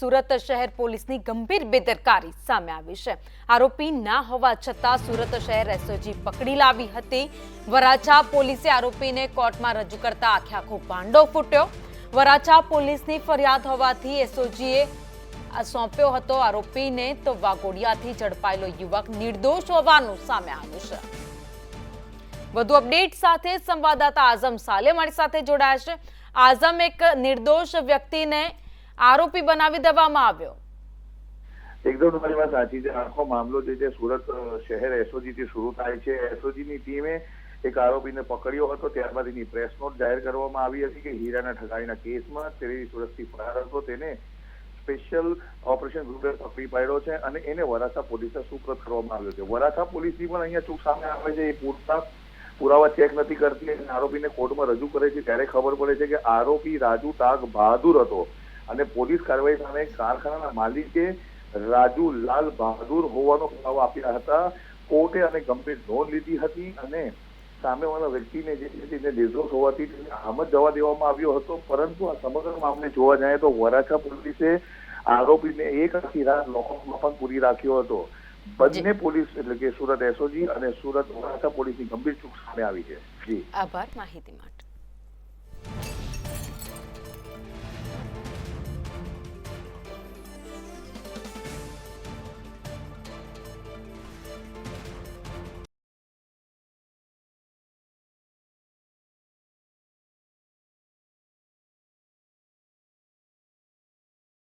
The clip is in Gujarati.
સુરત શહેર પોલીસની ગંભીર બેદરકારી સામે આવી છે. આરોપી ના હોવા છતાં સુરત શહેર એસઓજી પકડી લાવી હતી. વરાછા પોલીસે આરોપીને કોર્ટમાં રજૂ કરતા આખે આખો ભાંડો ફૂટ્યો. વરાછા પોલીસની ફરિયાદ હોવાથી એસઓજીએ સોંપ્યો હતો આરોપીને તો વાઘોડિયાથી ઝડપાયેલો યુવક નિર્દોષ હોવાનું સામે આવ્યું છે. વધુ અપડેટ સાથે સંવાદદાતા આઝમ સાલે મારી સાથે જોડાયા છે. આઝમ એક નિર્દોષ વ્યક્તિને આરોપી બનાવી દેવામાં આવ્યો. એકદમ તમારી વાત સાચી છે. આખો મામલો જે છે સુરત શહેર એસઓજી થી શરૂ થાય છે. એસઓજી ની ટીમે એક આરોપીને પકડ્યો હતો. ત્યારબાદ એની પ્રેસ નોટ જાહેર કરવામાં આવી હતી કે હીરાના ઠગાઈના કેસમાં તે સુરતથી ફરાર હતો. તેને સ્પેશિયલ ઓપરેશન ગ્રુપે પકડી પાડ્યો છે અને એને વરાછા પોલીસે સુપ્રત કરવામાં આવ્યો છે. વરાછા પોલીસની પણ અહીંયા ચૂક સામે આવે છે. એ પૂરતા પુરાવા ચેક નથી કરતી અને આરોપીને કોર્ટમાં રજૂ કરે છે. ત્યારે ખબર પડે છે કે આરોપી રાજુ તાગ બહાદુર હતો. અને પોલીસ કાર્યવાહી સામે કારખાનાના માલિકે રાજુ લાલ બહાદુર હોવાનો પુરાવો આપ્યા હતા. કોર્ટે અને ગંભીર નોંધ લીધી હતી અને સામેવાળા વ્યક્તિને જે છે તેને નિર્દોષ હોવાથી તેને આમ જ જવા દેવામાં આવ્યો હતો. પરંતુ આ સમગ્ર મામલે જોવા જાય તો વરાછા પોલીસે આરોપીને એક આખી રાત લોકઅપમાં પણ પૂરી રાખ્યો હતો. બંને પોલીસ એટલે કે સુરત એસઓજી અને સુરત વરાછા પોલીસની ગંભીર ચૂક સામે આવી છે. જી. આભાર. માહિતી માટે.